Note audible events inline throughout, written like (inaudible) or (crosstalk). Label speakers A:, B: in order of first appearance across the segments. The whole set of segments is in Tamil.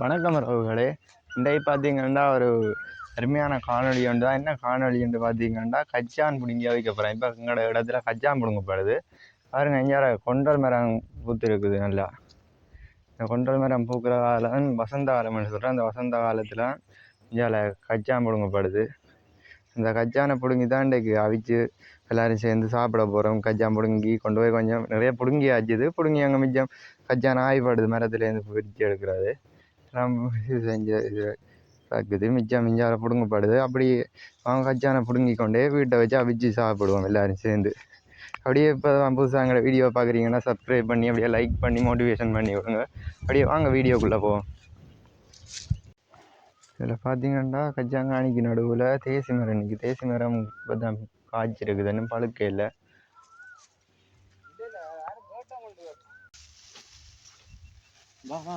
A: வணக்கம் உறவுகளே. இன்றைக்கு பார்த்தீங்கன்னா ஒரு அருமையான காணொளி ஒன்று தான் என்ன காணொளி என்று பார்த்தீங்கன்னா கச்சான் பிடுங்கி வைக்க போகிறேன் இப்போ எங்களோட இடத்துல கச்சான் பிடுங்கப்படுது பாருங்க இங்கே கொண்டல் மரம் பூத்து இருக்குது நல்லா. இந்த கொண்டல் மரம் பூக்கிற காலம் வசந்த காலம்னு சொல்கிறேன் அந்த வசந்த காலத்தில் இங்கே கச்சான் பிடுங்கப்படுது இந்த கச்சானை பிடுங்கி தான் இன்றைக்கு அவிச்சு எல்லோரும் சேர்ந்து சாப்பிட போகிறோம் கச்சான் பிடுங்கி கொண்டு போய் கொஞ்சம் நிறைய பிடுங்கி ஆச்சுது பிடுங்கி அங்கே மிச்சம் கச்சான் ஆய்ப்படுது மரத்துலேருந்து பிரித்து எடுக்கிறது. நம்ம இது செஞ்ச இது இருக்குது மிச்சம் மிஞ்சால பிடுங்கப்படுது. அப்படி அவங்க கச்சானை பிடுங்கி கொண்டே வீட்டை வச்சு அவிச்சு சாப்பிடுவோம் எல்லோரும் சேர்ந்து. அப்படியே இப்போ புதுசாக எங்களை வீடியோ பார்க்குறீங்கன்னா சப்ஸ்கிரைப் பண்ணி அப்படியே லைக் பண்ணி மோட்டிவேஷன் பண்ணி விடுங்க. அப்படியே வாங்க வீடியோக்குள்ளே போவோம். இதில் பார்த்தீங்கன்னா கச்சாங்காணிக்கு நடுவில் தேசி மரம் நிற்கி தேசி மரம் இப்போ தான் காய்ச்சிருக்குதுன்னு பழுக்க இல்லை.
B: வா வா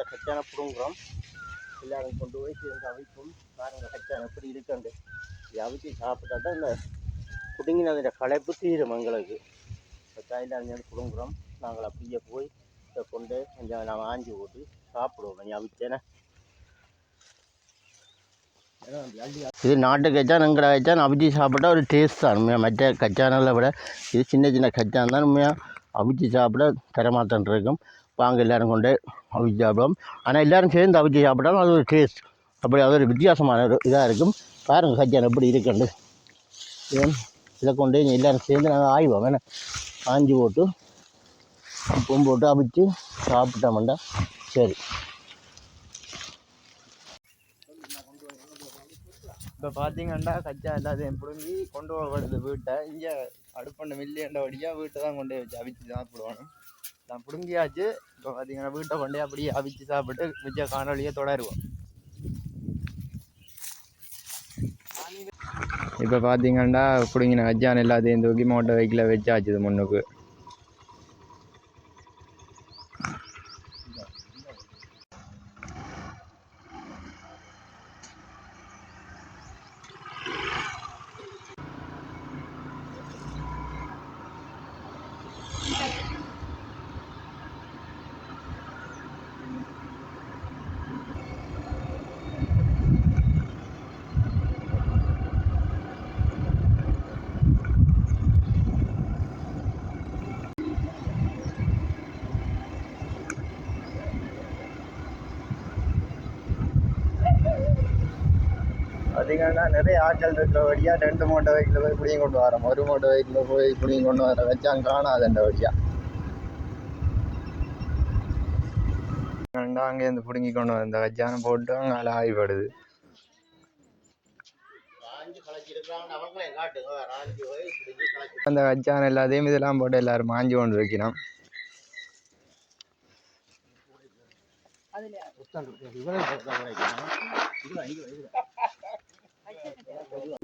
B: இந்த கச்சான பிடுங்குறோம். எல்லாரும் கொண்டு போய் சேர்ந்து அவிக்கும். பாருங்க கச்சான் எப்படி இருக்குண்டு இது அவிச்சு சாப்பிட்டா தான் இந்த பிடுங்கினதுடைய களைப்பு தீரும் எங்களுக்கு. கச்சாயில் அங்கே பிடுங்குறோம். நாங்கள் அப்படியே போய் இதை கொண்டு கொஞ்சம் நான் ஆஞ்சி போட்டு சாப்பிடுவோம். நீ அவிச்சேனே? இது நாட்டு கச்சான் எங்கட கச்சான் அவிச்சு சாப்பிட்டா ஒரு டேஸ்ட் தான். உண்மையாக மற்ற கச்சானில் விட இது சின்ன சின்ன கச்சான் தான் உண்மையாக அவிச்சு சாப்பிட தரமாத்தான் இருக்கும். வாங்க எல்லாரும் கொண்டு அவிச்சு சாப்பிடுவோம். ஆனால் எல்லாரும் சேர்ந்து அவிச்சு சாப்பிட்டாலும் அது ஒரு டேஸ்ட் அப்படி அது ஒரு வித்தியாசமான ஒரு இதாக இருக்கும். பாருங்கள் கச்சான் எப்படி இருக்குண்டு ஏன்? இதை கொண்டு எல்லோரும் எல்லாரும் சேர்ந்து நாங்கள் ஆய்வோம். வேணால் ஆஞ்சி போட்டு உப்பும் போட்டு அவிச்சு சாப்பிட்டோம்டா. சரி.
A: இப்போ பார்த்தீங்கன்னா கச்சா எல்லாத்தையும் பிடுங்கி கொண்டு போகப்படுது வீட்டை. இங்கே அடுப்பண்ண மில்லியண்ட வழியாக வீட்டை தான் கொண்டு போய் வச்சு அவிச்சு சாப்பிடுவானு நான் பிடுங்கியாச்சு. இப்போ பார்த்தீங்கன்னா வீட்டை கொண்டே அப்படியே அவிச்சு சாப்பிட்டு மிச்ச காணொலியை தொடருவோம். இப்போ பார்த்தீங்கன்னா பிடுங்கின கஜான் எல்லாத்தையும் தூக்கி மோட்டர் வெஹிக்கில் வச்சாச்சு இது முன்னுக்கு. பார்த்தீங்கன்னா நிறைய ஆட்கள் இருக்கிற வழியாக ரெண்டு மோட்டர் வெஹிக்கில் போய் புளியும் கொண்டு வரோம். ஒரு மோட்டர் வெஹிக்கில் போய் புளியும் கொண்டு வர வச்சாங்க காணாது அந்த வழியாக அங்கேருந்து பிடுங்கி கொண்டு வந்த வச்சான போட்டு அங்கே அதில் ஆய்ப்படுது அந்த வச்சான எல்லாத்தையும் இதெல்லாம் போட்டு எல்லாரும் மாஞ்சி கொண்டு வைக்கணும்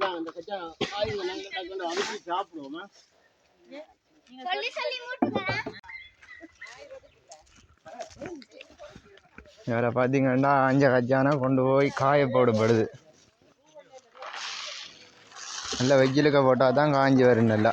B: அந்த கச்சா நாங்கள் அவிச்சு சாப்பிடுவோமா
C: சொல்லி சொல்லி
A: பார்த்தீங்கன்னா அஞ்ச கச்சானா கொண்டு போய் காய போடப்படுது நல்லா வெஜ்ஜிலுக்க போட்டால் தான் காஞ்சி வரும் நல்லா.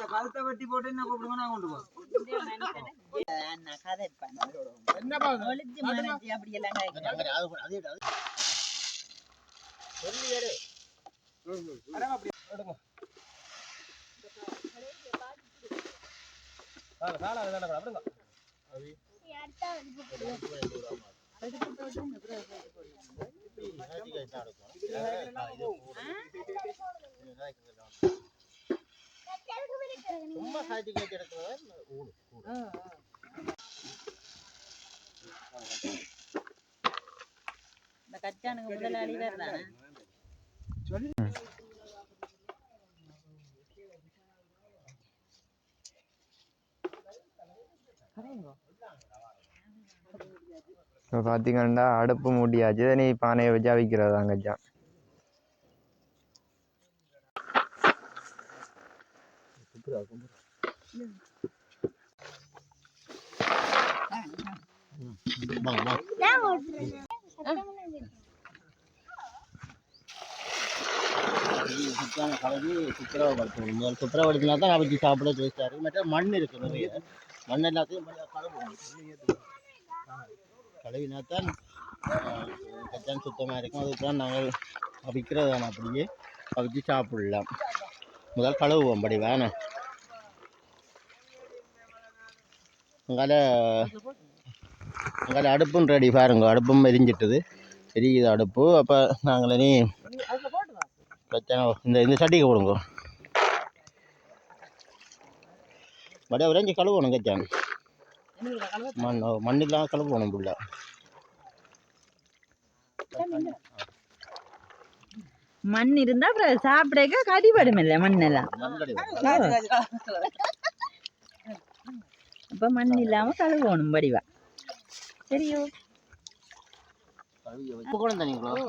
D: இந்த கழுத்தை வெட்டி போட்டு என்ன கூப்பிடுங்க நான் கொண்டு
B: போவோம்
E: இந்த கச்சானுங்க முதலாளி வேறு தானே
A: இப்போ பார்த்தீங்கன்னா அடுப்பு மூட்டியாச்சு நீ பானையை வச்சு அவிக்கிறது தான் கச்சான்
B: வாங்க வாங்க சுத்தான கலவி சுத்தரவுப்படுத்தணும் முதல் சுத்தரவுப்படுத்தினா தான் அவிச்சு சாப்பிட டேஸ்டாக இருக்கும் மற்ற மண் இருக்கு நிறைய மண் எல்லாத்தையும் கொஞ்சம் கழுவணும் கழுவினா தான் கச்சான் சுத்தமாக இருக்கும் அதுக்கு தான் நாங்கள் அவிக்கிறது தானே அப்படியே அவிச்சு சாப்பிடலாம் முதல் கழுவுவோம் படி வேணாம் அங்கால அங்கால அடுப்பும் ரெடி பாருங்க. அடுப்பும் எரிஞ்சிட்டுது எரியுது அடுப்பு. அப்போ நாங்கள் இனி கச்சான் இந்த இந்த சட்டிக்கு போடுங்க. வட விரைஞ்சி கழுவணும் கச்சான் மண் மண்ணிலாம் கழுவணும் புள்ள.
E: மண் இருந்தா அப்புறம் சாப்பிடக்க கடிபடும் இல்லை மண்ணெல்லாம் அப்ப மண் இல்லாம கழுவணும் வடிவா சரியோ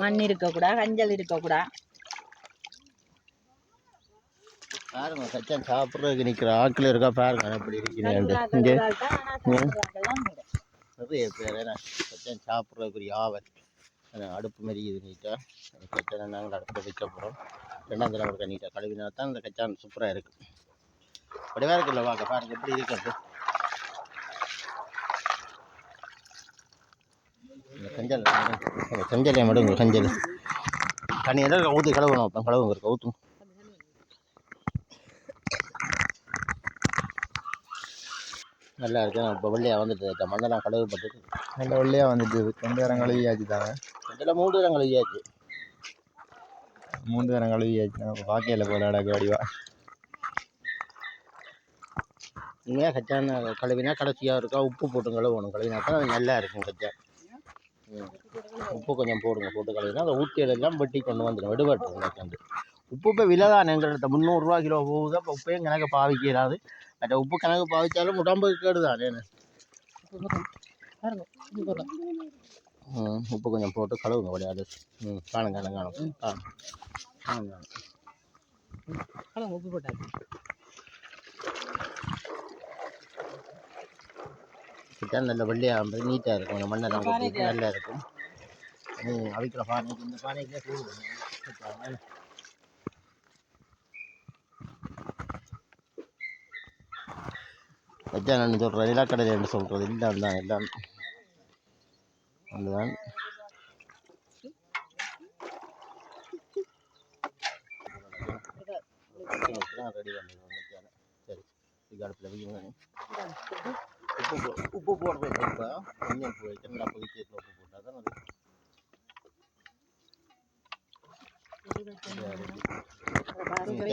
E: மண் இருக்கக்கூடாது கஞ்சல் இருக்கக்கூடாது
B: பாருங்க கச்சான் சாப்பிட்றதுக்கு நிற்கிற ஆட்கள் இருக்கா பாருங்க எப்படி இருக்கிறேன் இங்கே நிறைய பேர் கச்சான் சாப்பிட்றதுக்குரிய ஆவல் அடுப்பு மெரியுது நீட்டாக கச்சானை நாங்கள் அடுப்பில் வைக்க போகிறோம் ரெண்டாம் தடவை இருக்க நீட்டாக கழுவினா தான் இந்த கச்சான் சூப்பராக இருக்குது அப்படியே இருக்குல்ல வாங்க பாருங்க எப்படி இருக்கிறது இந்த கஞ்சல் கஞ்சலை மடுங்க கஞ்சல் தண்ணி எல்லாம் ஊற்றி கழுவணும் அப்போ கழுவுங்க இருக்கு ஊற்றும் நல்லா இருக்கு. இப்போ வெள்ளையாக வந்துட்டு மண்ணெல்லாம் கழுவுப்பட்டு
A: நல்ல வெள்ளையாக வந்துட்டு ரெண்டு நேரம் கழுவியாச்சு தாங்க
B: இதில் மூணு தரம் கழுவியாச்சு.
A: மூன்று நேரம் கழுவியாச்சு நம்ம பாக்கையில் போல அடக்க வடிவா
B: இனிமேல் கச்சான கழுவினா கடைசியாக இருக்கா? உப்பு போட்டு கழுவணும். கழுவினா தான் நல்லா இருக்கும் கச்சா. உப்பு கொஞ்சம் போடுங்க போட்டு கழுவினா அந்த ஊற்றியெல்லாம் வெட்டி கொண்டு வந்துடும் விடுபட்டு கச்சாண்டு உப்பு இப்போ விலை தான் எங்கள்கிட்ட முந்நூறுரூவா கிலோ போகுது. அப்போ உப்பையும் கணக்கு பாவிக்கிறாது மற்ற உப்பு கணக்கு பாவிச்சாலும் உடம்புக்கு கேடு தான் என்ன? ம் உப்பு கொஞ்சம் போட்டு கழுவுங்க விளையாடு. ம் காணும் காணும் காணும். காணும் காணும். காணும்
E: உப்பு போட்டாச்சு.
B: கிட்ட நல்ல வெள்ளையாக நீட்டாக இருக்கும். அந்த மண்ணெல்லாம் கொட்டிட்டு நல்லா இருக்கும். அவிக்கிற பானைக்கு இந்த பானைக்கே போடுவோம் வச்சா நான் சொல்கிறேன் நிலக்கடலை என்று சொல்கிறது எல்லாம் தான் எல்லாம். அதுதான். ரெடி பண்ணிடுவோம் சரி அடுப்பில் வைக்கணும் உப்பு போ உப்பு போடுறது இப்போ கொஞ்சம் உப்பு வைக்கணும் நல்லா கொதிக்க உப்பு போட்டால் தான் அது சரி,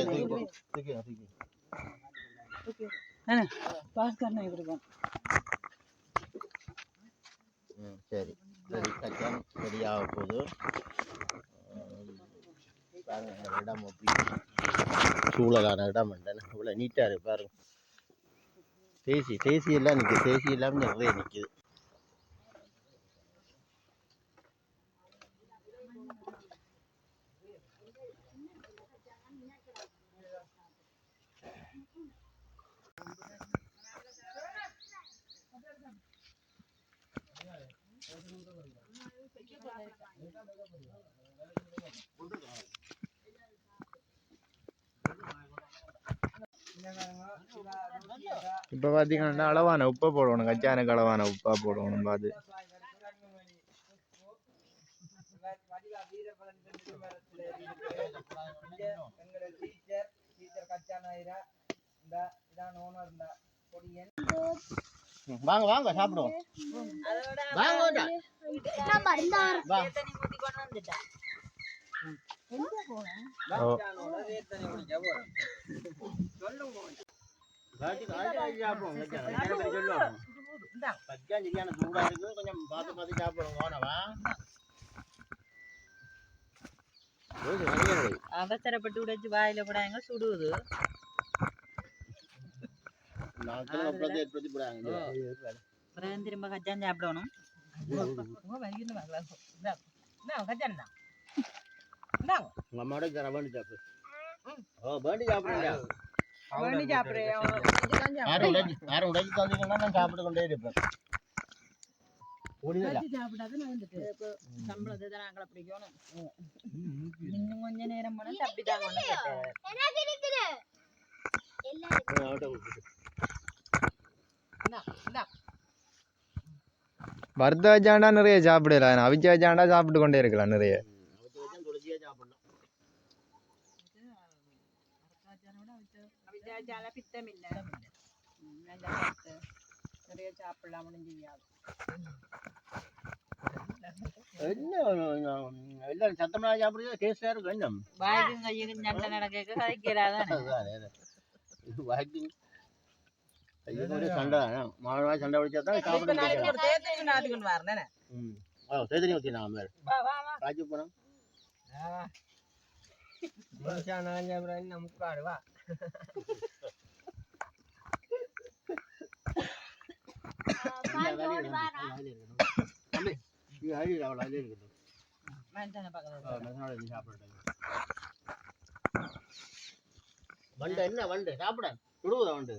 B: சரி சரி கச்சான் போகுது பாருங்க இடம் அப்படி சூழலான இடம் உண்டு இவ்வளோ நீட்டாக இருக்கு பாருங்க தேசி தேசி எல்லாம் நிற்குது தேசி எல்லாம் நிறைய நிற்குது
A: இப்போ பார்த்தீங்கன்னா அளவான உப்பை போடணும் கச்சானுக்கு அளவான உப்பா போடணும் பார்த்து
B: வாங்க வாங்க சாப்பிடுவோம் வாங்க ஓட்டா. கொஞ்சம் பார்த்து பார்த்து சாப்பிடுவோம் ஓனவா
E: அவசரப்பட்டு உடைச்சு வாயில போடாங்க சுடுவது திரும்ப கச்சான் சாப்பிடணும்
B: உங்க அம்மாவோட வேண்டி சாப்பிடு ஓ வேண்டி சாப்பிடுங்க யாரும் உடைச்சு தந்தீங்கன்னா நான் சாப்பிட்டு கொண்டே இருப்பேன்.
E: இன்னும் கொஞ்ச நேரம்
A: வறுத்த வச்சாண்டா நிறைய சாப்பிடலாம் அவிச்ச வச்சாண்டா சாப்பிட்டு கொண்டே இருக்கலாம் நிறைய
B: அவத்து வச்சா துளசியே சாப்பிடலாம்
E: விஜயாச்சால பித்தம் இல்ல ம், நல்லா சாப்பிட்டு நிறைய சாப்பிடலாம் முடிஞ்சியாது
B: என்ன உம், எல்லாரும் சத்தமா சாப்பிடுறது டேஸ்டா இருக்கும் என்ன
E: வாய்க்கும் கையுக்கும் சண்டை நடக்க கதைக்கிறாதான்
B: அதுதான், அதுதான். இது வாக்கிங் ஐயோ ஒரே சண்டை தான். மாவா சண்டை பிடிச்சா தான் சாப்பிட முடியும் ம் ஓ தேத்தனி ஊற்றி நான் மேல் காய்ச்சி போனோம்
C: பால் வாரா
B: தம்பி இது அழி வண்டு என்ன வண்டு? சாப்பிட. சுடுவதா வண்டு?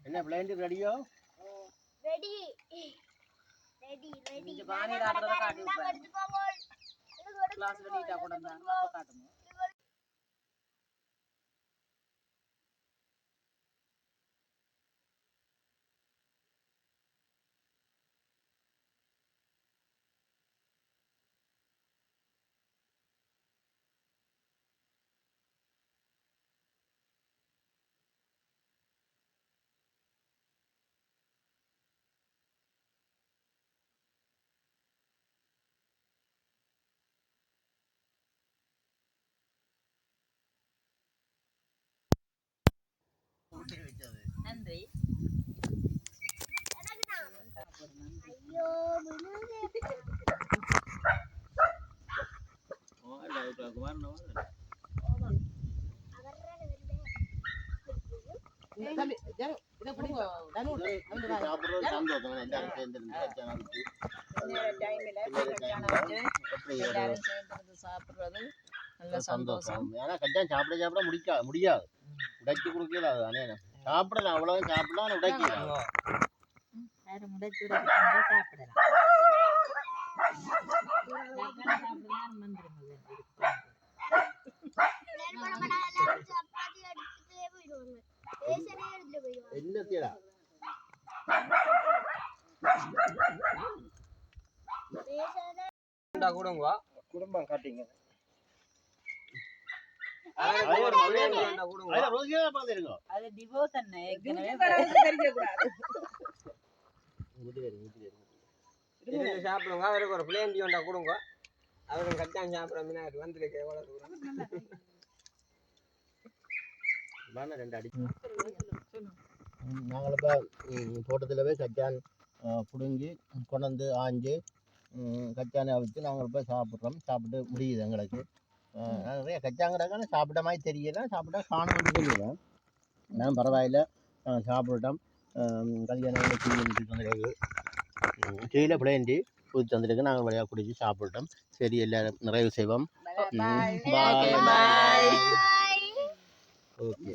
B: என்ன பிளைண்டு ரெடியோ
C: ரெடி ரெடி ரெடி
E: இந்த பானை ராத்திரத காட்டி விப்பேன். கிளாஸ்ல நீட்டா கொண்டு வந்தாங்க. அப்ப காட்டுங்க நன்றி
C: ஐயோ விழுந்து
B: சாப்பிடுறது சந்தோஷம் எல்லாரும் சேர்ந்து இருந்து வச்சா நாளைக்கு.
E: டைம்ல
B: எப்படி
E: எல்லாரும் சேர்ந்து சாப்பிடுறது. நல்ல சந்தோஷம்.
B: ஏன்னா கட்டாயம் சாப்பிட சாப்பிட முடிக்க முடியாது. உடைச்சு கொடுக்கல அது அண்ணே சாப்பிடலாம் அவ்வளவு சாப்பிடலாம் உடைக்கலாம்.
E: யாரும் முடைச்சு சாப்பிடலாம்.
B: என்ன தீடா
D: குடும்பம் காட்டிங்க
B: அதுல ரோஜியா பார்த்துருக்கோம்
E: அது டிவோர்ஸ் என்ன ஏற்கனவே
D: சாப்பிடுங்க. அவருக்கு ஒரு பிளேண்டி ஒன்றா கொடுங்க. அவரும் கச்சான் சாப்பிட முன்னாடி வந்திருக்கு எவ்வளோ தூரம்? (laughs)
B: ரெண்டு அடி. நாங்கள் இப்போ தோட்டத்தில் போய் கச்சான் பிடுங்கி கொண்டாந்து ஆஞ்சு கச்சானை அவிச்சு நாங்கள் போய் சாப்பிட்றோம். சாப்பிட்டு முடியுது எங்களுக்கு. நிறைய கச்சாங்கிறக்கான சாப்பிட்ட மாதிரி தெரியல. சாப்பிட்டா காணும்னு தெரியல நான் பரவாயில்ல. அஹ், சாப்பிட்டுட்டோம். கல்யாணம் டீ தந்துருக்கு டீயில் பிளேண்டி ஊற்றி தந்துருக்கு நாங்கள் வழியாக குடிச்சு சாப்பிட்டோம் சரி எல்லாரும் நிறைவு செய்வோம். ஓகே